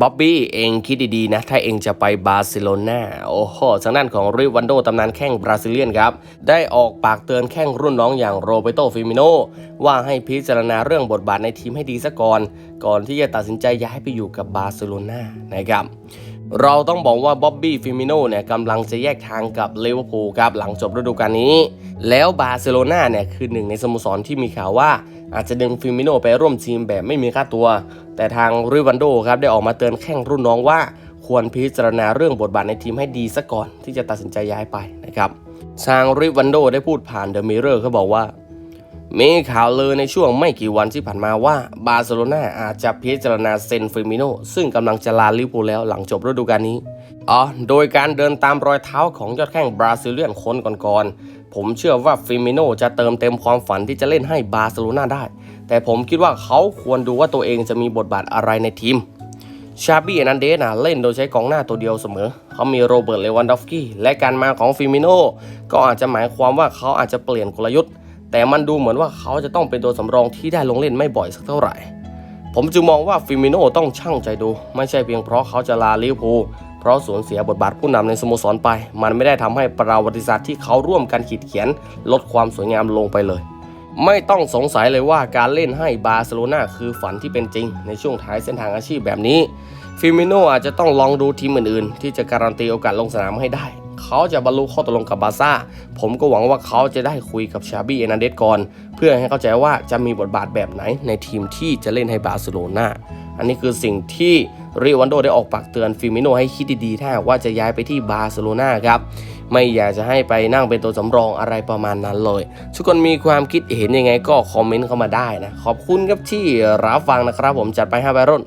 บ๊อบบี้เองคิดดีๆนะ ถ้าเองจะไปบาร์เซโลนาโอ้โหทางด้านของริวันโดตำนานแข้งบราซิเลียนครับ ได้ออกปากเตือนแข้งรุ่นน้องอย่างโรเบโตฟิมิโนว่าให้พิจารณาเรื่องบทบาทในทีมให้ดีซะก่อน ก่อนที่จะตัดสินใจย้ายไปอยู่กับบาร์เซโลนานะครับ เราต้องบอกว่าบ๊อบบี้ฟิมิโนเนี่ยกำลังจะแยกทางกับเลเวอร์พูลครับหลังจบฤดูกาลนี้ แล้วบาร์เซโลนาเนี่ยคือหนึ่งในสโมสรที่มีข่าวว่า อาจจะดึงฟิมิโนไปร่วมทีมแบบไม่มีค่าตัว แต่ทางริวันโดครับได้ออกมาเตือนแข้งรุ่นน้องว่า ควรพิจารณาเรื่องบทบาทในทีมให้ดีซะก่อนที่จะตัดสินใจย้ายไปนะครับทางริวันโดได้พูดผ่านเดอะมิเรอร์เขาบอกว่า มีข่าวลือในช่วงไม่กี่วันที่ผ่านมาว่าบาร์เซโลนาอาจจะพิจารณาเซ็นฟิมิโนซึ่งกำลังจะลาลิเวอร์พูลแล้วหลังจบฤดูกาลนี้ อ๋อ โดยการเดินตามรอยเท้าของยอดแข้งบราซิเลียนคนก่อนๆ ผมเชื่อว่าฟิมิโนจะเติมเต็มความฝันที่จะเล่นให้บาร์เซโลนาได้ แต่ผมคิดว่าเขาควรดูว่าตัวเองจะมีบทบาทอะไรในทีมชาบี้อนันเดสนะเล่นโดยใช้กองหน้าตัวเดียวเสมอ เขามีโรเบิร์ตเลวันดอฟสกี้และการมาของฟิมิโนก็อาจจะหมายความว่าเขาอาจจะเปลี่ยนกลยุทธ์ แต่มันดูเหมือนว่าเขาจะต้องเป็นตัวสำรองที่ได้ลงเล่นไม่บ่อยสักเท่าไหร่ ผมจึงมองว่าฟิมิโนต้องช่างใจดู ไม่ใช่เพียงเพราะเขาจะลาลิเวอร์พูลเพราะสูญเสียบทบาทผู้นำในสโมสรไป มันไม่ได้ทำให้ประวัติศาสตร์ที่เขาร่วมกันขีดเขียน ลดความสวยงามลงไปเลย ไม่ต้องสงสัยเลยว่าการเล่นให้บาร์เซโลนาคือฝันที่เป็นจริง ในช่วงท้ายเส้นทางอาชีพแบบนี้ฟิมิโนอาจจะต้องลองดูทีมอื่นๆ ที่จะการันตีโอกาสลงสนามให้ได้ เขาจะบรรลุข้อตกลงกับบาซ่า ผมก็หวังว่าเขาจะได้คุยกับชาบี้เอนันเดสก่อน เพื่อให้เข้าใจว่าจะมีบทบาทแบบไหนในทีมที่จะเล่นให้บาร์เซโลนาอันนี้คือสิ่งที่ริวันโดได้ออกปากเตือนฟิมิโนให้คิดดีๆ ถ้าว่าจะย้ายไปที่บาร์เซโลนาครับ ไม่อยากจะให้ไปนั่งเป็นตัวสำรองอะไรประมาณนั้นเลย ทุกคนมีความคิดเห็นยังไงก็คอมเมนต์เข้ามาได้นะ ขอบคุณครับที่รับฟังนะครับผมจัดไปห้าใบรุ่น